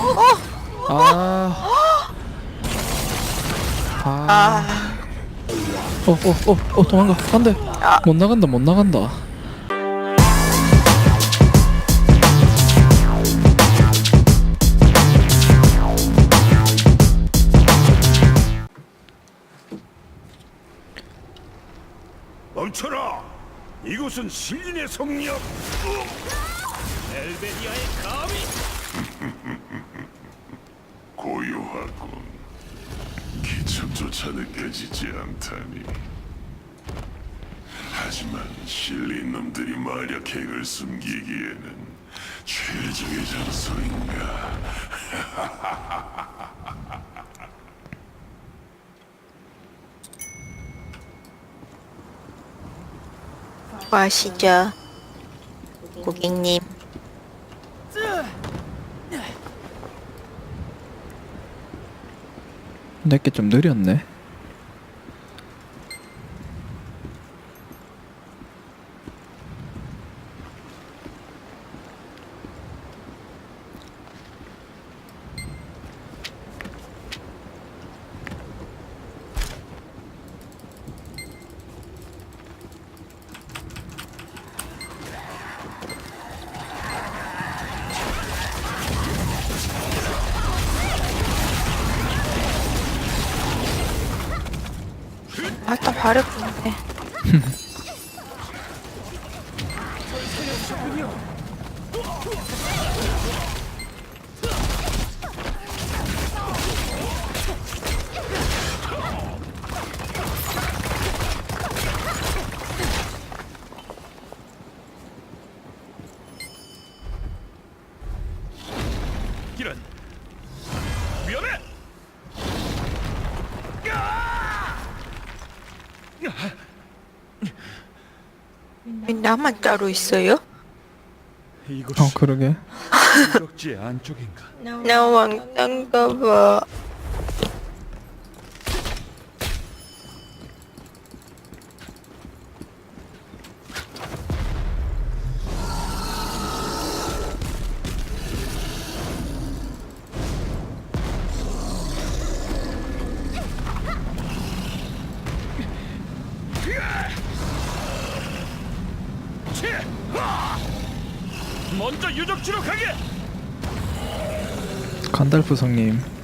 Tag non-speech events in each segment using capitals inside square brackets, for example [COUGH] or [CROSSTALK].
아. 아. 아, 어, 어, 어, 어, 도망가. 안 돼. 아. 못 나간다, 못 나간다. 멈춰라! 이곳은 신인의 성력! 엘베리아의 감히! 고요하군. 기척조차 느껴지지 않다니. 하지만 실린 놈들이 마력 핵을 숨기기에는 최적의 장소인가. [LAUGHS] 뭐 아시죠? 고객님. 내게 좀 느렸네. 아, 일단 발을 보는데. 나만 따로 있어요? 어, 그러게. 안쪽인가? 나 왕딴가 봐. 간달프 성님.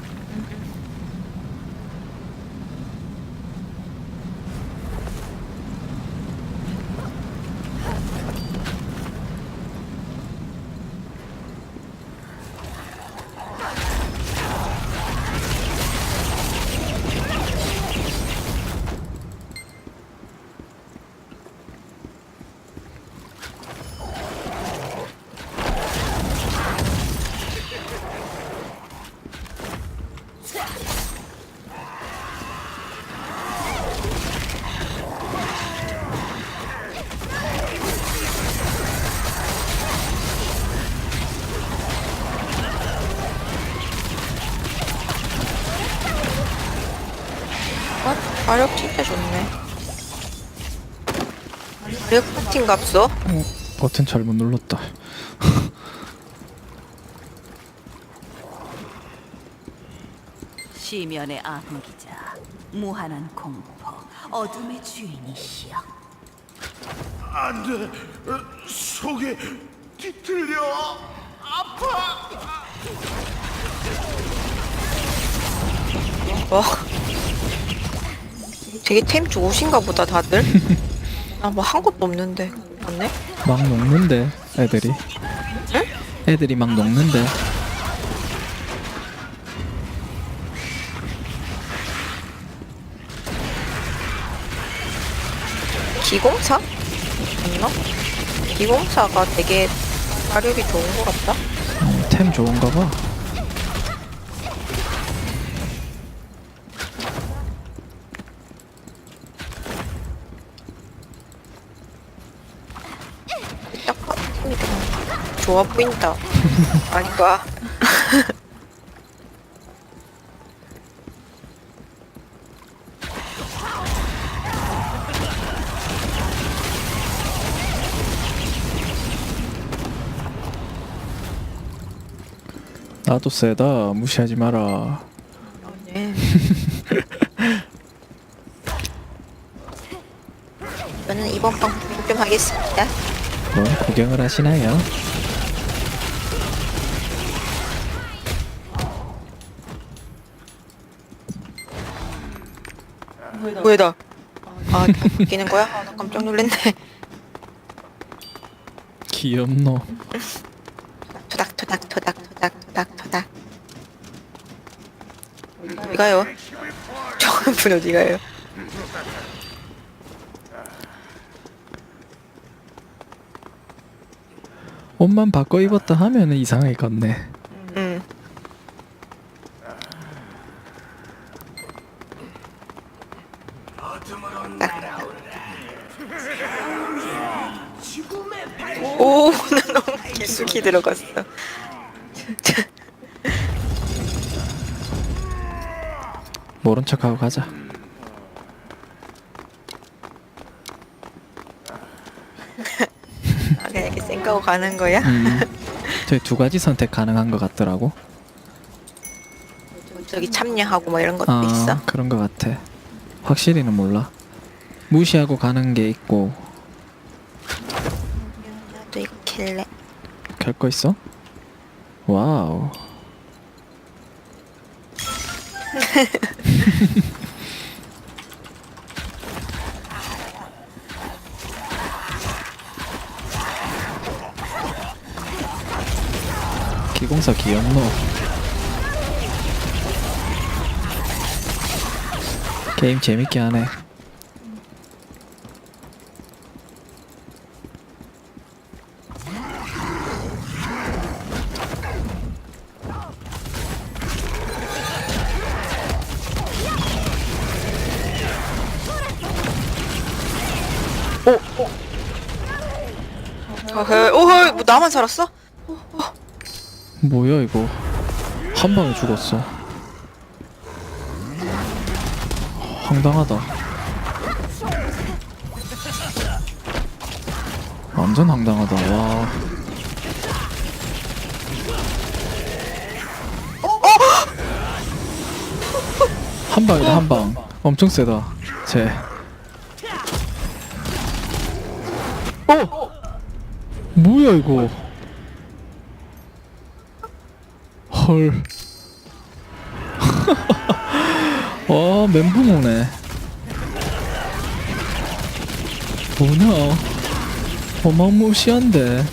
아, 마력 진짜 좋네. 마력 파팅 값어? 어, 버튼 잘못 눌렀다. 시면의 암기자, 무한한 공포, 어둠의 주인이시여. 안 돼! 속에 뒤틀려! 아파! 뭐? 되게 템 좋으신가 보다 다들. 나 [LAUGHS] 뭐 한 것도 없는데. 맞네? 막 녹는데, 애들이. 애들이 막 녹는데. 기공사? 맞나? 기공사가 되게 마력이 좋은 것 같다. 음, 템 좋은가 봐. 딱 보니까 좋아 보인다. 아닌가? 나도 세다. 무시하지 마라. 네. [LAUGHS] 저는 이번 방 구경 좀 하겠습니다. 뭐 구경을 하시나요? 뭐야? 아, 다 바뀌는 거야? 아, 나 깜짝 놀랐네. 귀엽노. 토닥 토닥 토닥 토닥 토닥 토닥. 어디 가요? [LAUGHS] 저분 어디 가요? 옷만 바꿔 입었다 하면은 이상하게 걷네. 응. 딱. 오, 나 너무 깊숙이 들어갔어. 모른 척하고 가자. 아, 그냥 이렇게 쌩까고 가는 거야? 음. [LAUGHS] 저희 두 가지 선택 가능한 것 같더라고. 저기 참여하고 뭐 이런 것도 아 있어. 그런 것 같아. 확실히는 몰라. 무시하고 가는 게 있고 나도 이거 킬래. 켤거 있어? 와우. [LAUGHS] 기공사 귀엽노. 게임 재밌게 하네. 어허, 오허, 뭐 나만 살았어? 뭐야 이거? 한 방에 죽었어. 황당하다. 완전 황당하다. 와. 한 방이다 한 방. 엄청 세다. 쟤. 어? 뭐야 이거? 헐. [LAUGHS] 와, 멘붕 오네. 뭐냐? 어마무시한데.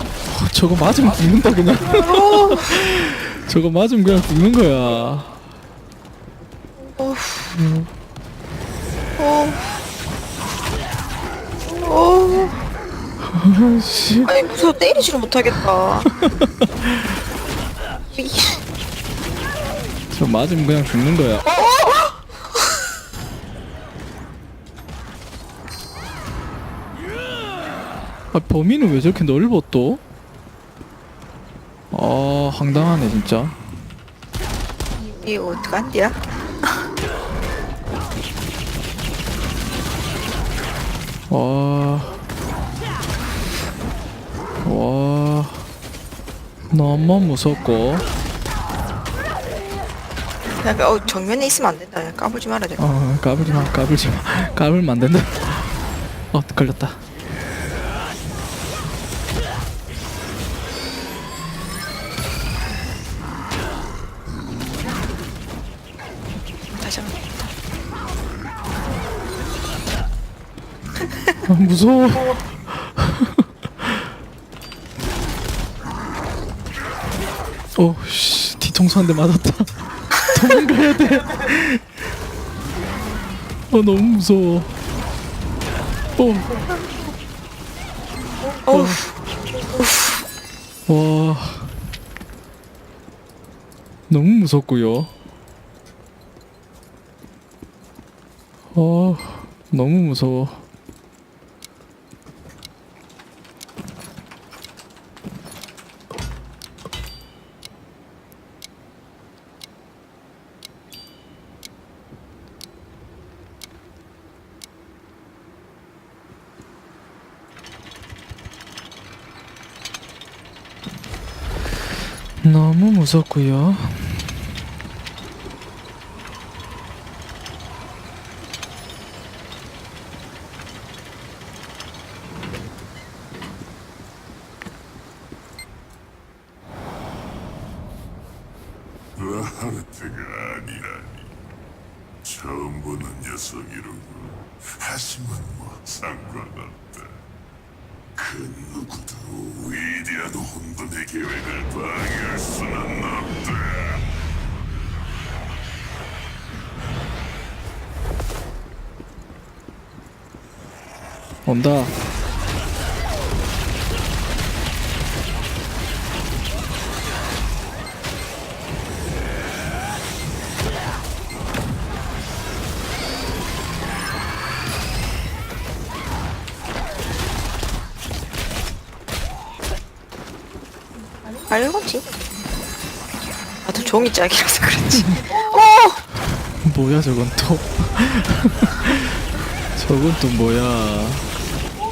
어, 저거 맞으면 죽는다 그냥. [LAUGHS] 저거 맞으면 그냥 죽는 거야. 씨. 아니 무서워 때리지를 못하겠다. 이- 저 맞으면 그냥 죽는 거야. 아, 범인은 왜 저렇게 넓어 또? 아, 황당하네 진짜. 이거 어떡한디야? 와. 와. 너무 무섭고. 그냥 어 정면에 있으면 안 된다. 그냥 까불지 말아야 돼. 어, 까불지 마, 까불지 마. [LAUGHS] 까불면 안 된다. 어, 걸렸다. 다시 한번. 아, 무서워. 어, 씨, 뒤통수 한 대 맞았다. [LAUGHS] 도망가야 돼. 어, 너무 무서워. 어, 어우, 와. 너무 무섭고요. 어, 너무 무서워. 너 무 무섭고요. 라하르트가 아니라니. 처음 보는 녀석이로군. 하지만 뭐 상관없다. 그 누구도 위대한 혼돈의 계획을 방해할 수는 온다. 알거지? 나도 종이 짝이라서 그렇지. [LAUGHS] 뭐야 저건 또? [LAUGHS] 저건 또 뭐야?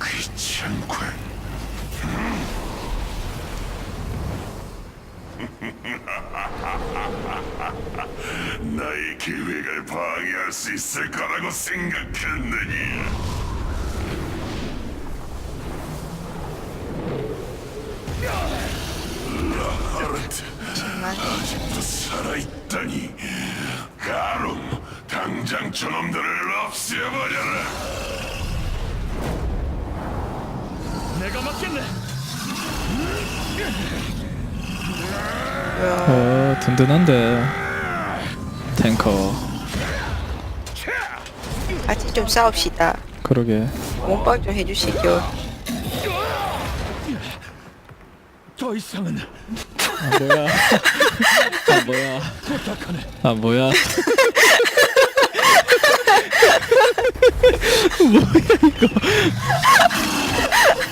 귀찮군 [LAUGHS] 나의 계획을 방해할 수 있을 거라고 생각했느니. 라하르트 아직도 살아있다니. 가룸 당장 저놈들을 없애버려라. 내가 맞겠네. 어 든든한데. 탱커. 같이 좀 싸웁시다. 그러게. 몸빵 좀 해주시죠. 더 이상은 아 뭐야? 아 뭐야? 아 뭐야? [LAUGHS] 뭐야 이거?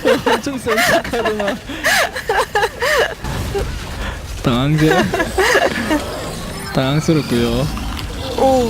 어, 엄청 센 척하더만. 당황제. [LAUGHS] 당황스럽고요. 오. 오.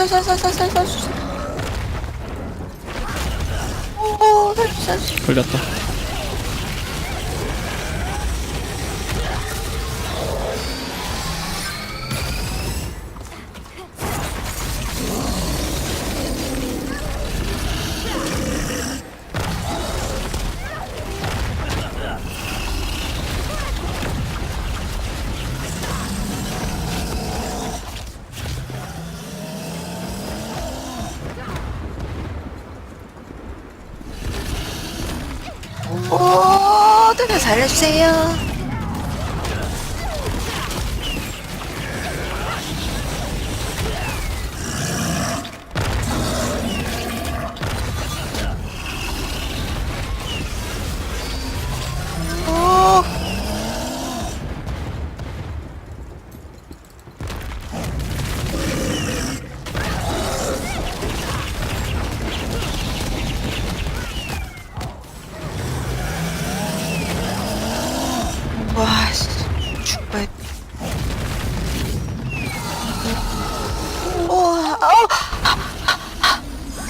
오. 살살살살살살살. 오. 살살. 걸렸다. 오. 누가 살려주세요.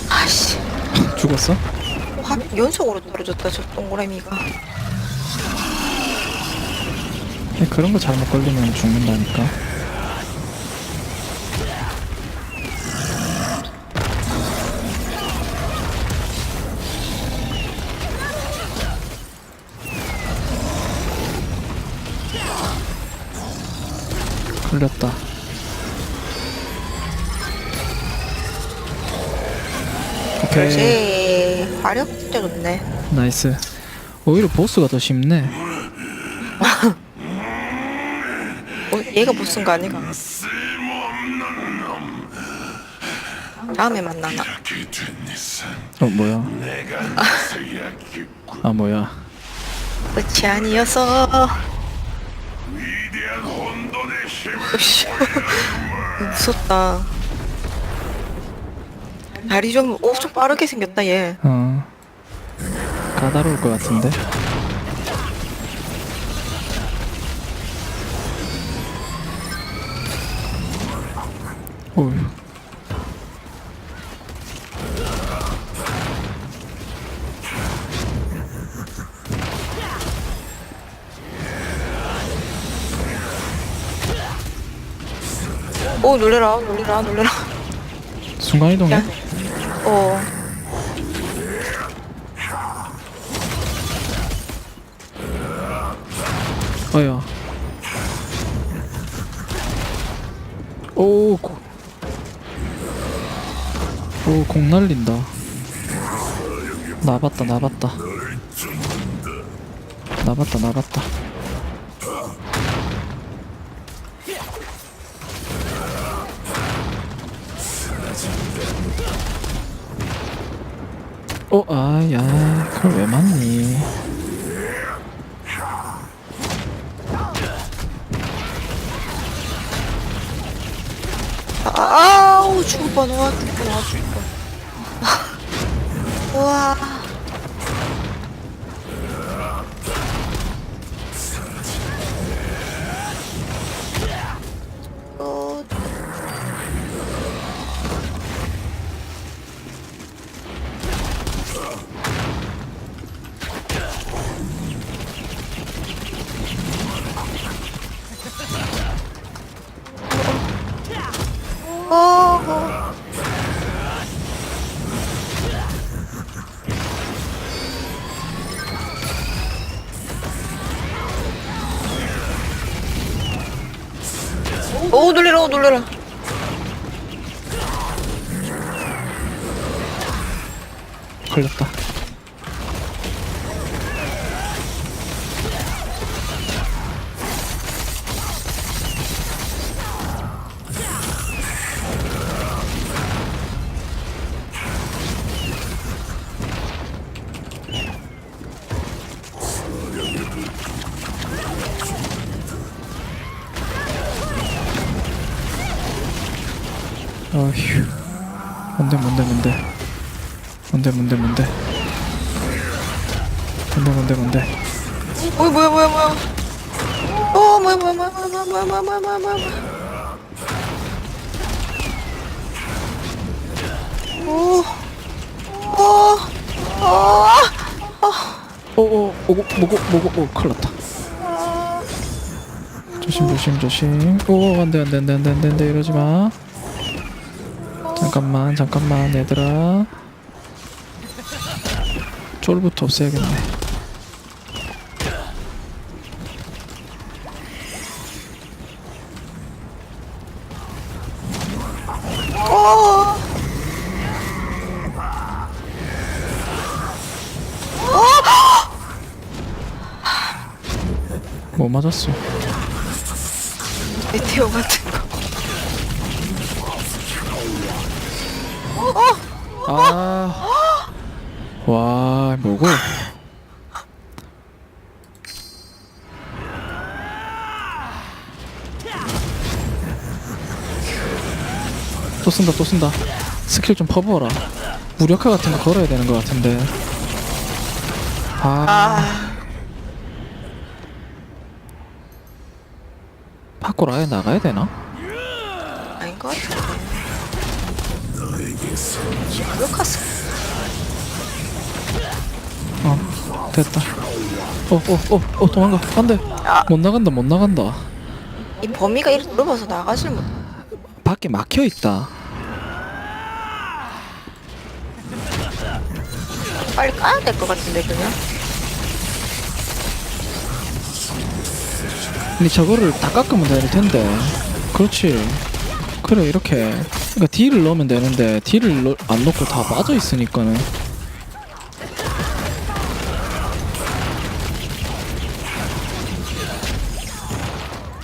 아씨. 죽었어? 와, 연속으로 떨어졌다 저 동그라미가 네, 그런 거 잘못 걸리면 죽는다니까. 걸렸다. 그렇지. 화력 진짜 좋네. 나이스 오히려 보스가 더 쉽네 어, 얘가 보스인 거 아니가? 다음에 만나나. 어 뭐야 아 뭐야 끝이 아니어서. 으쌰. [LAUGHS] 무섭다. 다리 좀, 오, 좀 빠르게 생겼다, 얘. 어 까다로울 것 같은데 어휴 오, 놀래라, 놀래라, 놀래라. 순간이동해? 야. 어. 어야 오, 고... 오, 공 날린다. 나봤다, 나봤다. 나봤다, 나봤다. 어, 아, 야, 그걸 왜 맞니? 아, 아우, 죽을 뻔, 와, 죽을 뻔, 와, 죽을 뻔. [LAUGHS] 우와. 놀래라 걸렸다. 뭔데, 뭔데, 뭔데. 뭔데, 뭔데, 뭔데. 뭔데, 뭔데, 뭔데. 어 뭐야 뭐야 뭐야 어 뭐야 뭐야 뭐야 뭐야 뭐야 뭐야 뭐야 뭐야 뭐야 뭐야 오, 오, 오, 오, 오, 오고, 뭐고, 뭐고, 오, 큰일 났다. 조심, 조심, 조심. 오, 안 돼, 안 돼, 안 돼, 안 돼, 안 돼, 안 돼, 이러지 마. 잠깐만, 잠깐만, 얘들아. 쫄부터 없애야겠네. 오. 뭐 맞았어? 메테오 같은 또 쓴다, 또 쓴다. 스킬 좀 퍼부어라. 무력화 같은 거 걸어야 되는 것 같은데. 아, 아, 밖으로 아예 나가야 되나? 아닌 것 같은데. 루카스. 어, 됐다. 어, 어, 어, 어, 도망가. 안 돼. 아. 못 나간다, 못 나간다. 이 범위가 이렇게 넓어서 나가질 못. 밖에 막혀 있다. 빨리 까야 될 것 같은데 그냥. 근데 저거를 다 깎으면 될 텐데. 그렇지. 그래 이렇게. 그러니까 딜을 넣으면 되는데 딜을 넣, 안 넣고 다 빠져 있으니까는.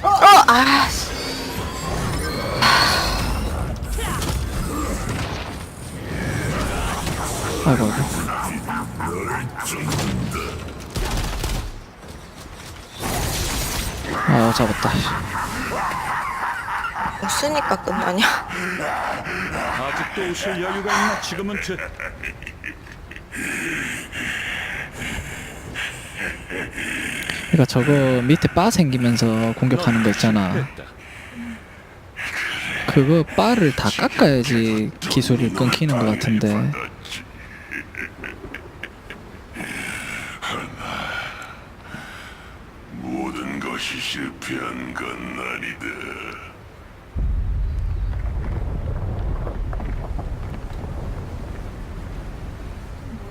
어, 아, 씨. 아이고 아이고. 도 오실 여유가 있나? 지금은 돼. 그러니까 저거 밑에 바 생기면서 공격하는 거 있잖아. 그거 바를 다 깎아야지 기술이 끊기는 것 같은데. 모든 것이 실패한 건 아니다.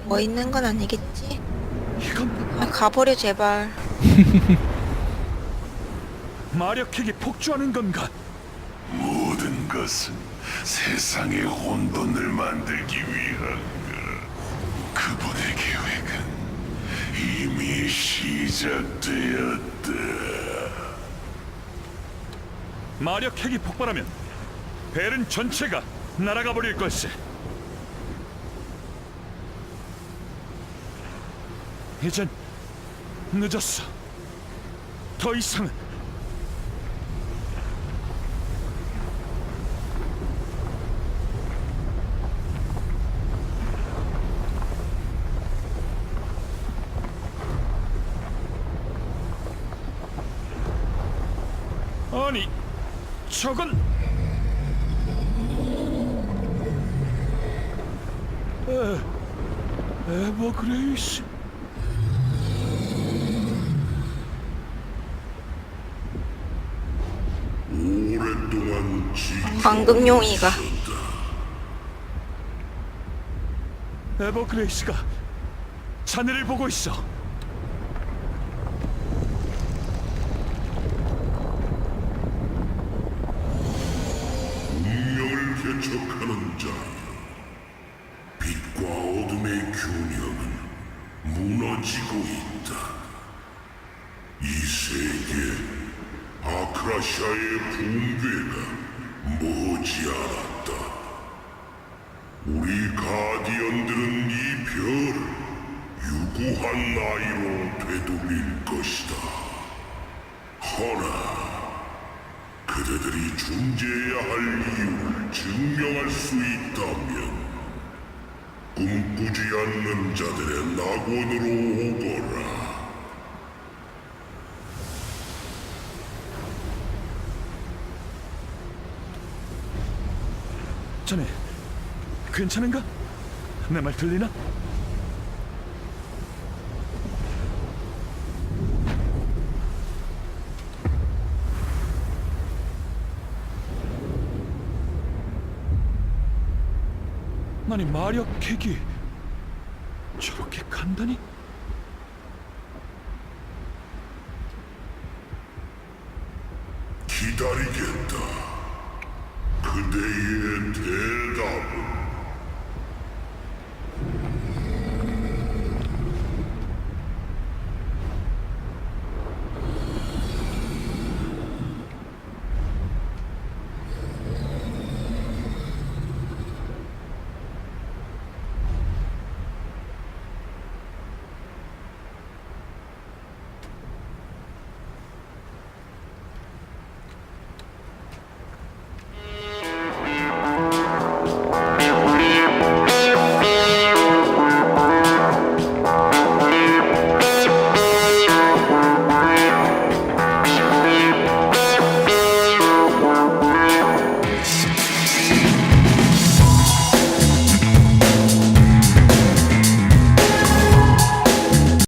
뭐 있는 건 아니겠지? 아, 가버려 제발. [LAUGHS] 마력핵이 폭주하는 건가? 모든 것은 세상의 혼돈을 만들기 위한가. 그분의 계획은 이미 시작되었다. 마력핵이 폭발하면 벨은 전체가 날아가 버릴 걸세. 이젠 늦었어. 더 이상은 아니 저건 에, 에버 그레이스 오랫동안 지 황금용이가 에버그레이스가 자네를 보고 있어 운명을 개척하는 자. 빛과 어둠의 균형은 무너지고 있다. 이 세계 아크라시아의 붕괴가 머지않았다. 우리 가디언들은 이 별을 유구한 나이로 되돌릴 것이다. 허나 그대들이 존재해야 할 이유를 증명할 수 있다면 꿈꾸지 않는 자들의 낙원으로 오거라. 자네 괜찮은가? 내 말 들리나? 아니 마력핵이 저렇게 간단히? 기다리